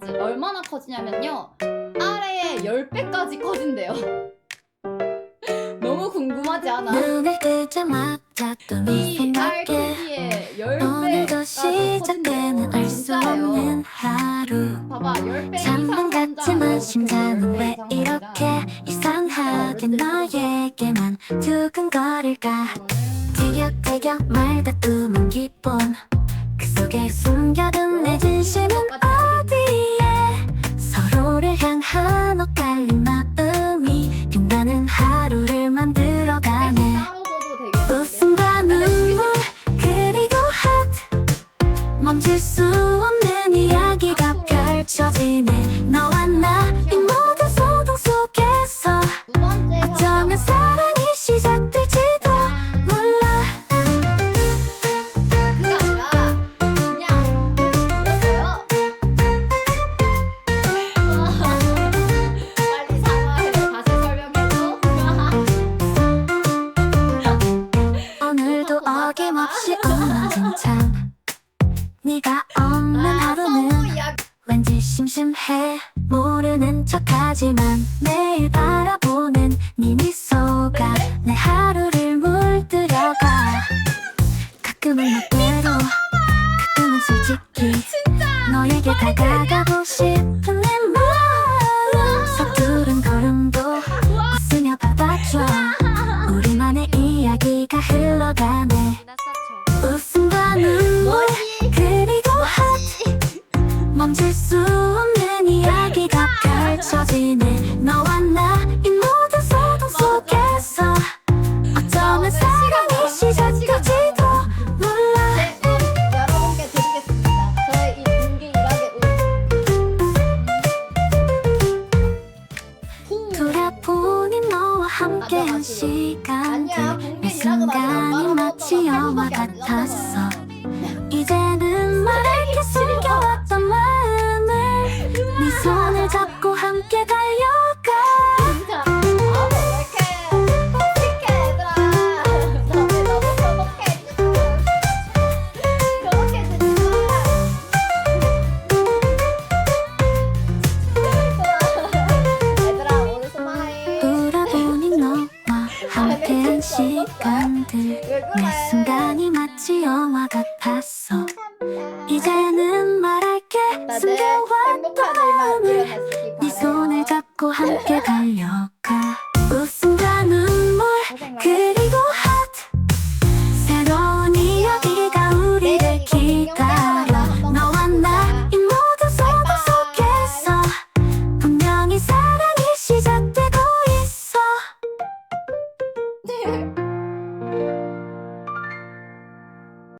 얼마나 커지냐면요. 아래에 10배까지 커진대요. 너무 궁금하지 않아? 눈을 뜨자마자 또네 이 생각에 RPG의 10배가 오늘도 시작되는 알수 없는 하루. 봐봐 10배 잠만 같지만 심장은 왜 이렇게 이상하게 너에게만 두근거릴까? 티격태격 말다툼은 기본. 그 속에 숨겨둔 내 진심은 멈출 수 없는 이야기 네가 없는 하루는 야. 왠지 심심해. 모르는 척하지만 매일 바라보는 네 미소가 내 하루를 물들여가. 가끔은 멋대로 가끔은 솔직히 너에게 다가가고 싶은 펼쳐지네 너와 나이 모든 소동 속에서 어쩌면 사랑이 시작될지도 몰라. 네, 운 여러분께 드리겠습니다. 저의 이 분기일하게 운. 돌아보니 너와 함께한 시간들. 아니야, 매 분기일하고 순간이 마치 영화 같았어 시간들. 매 순간이 마치 영화 같았어. 이제는 말할 게. 다들 숨겨왔던 마음을 네 손을. 잡고 함께 달려가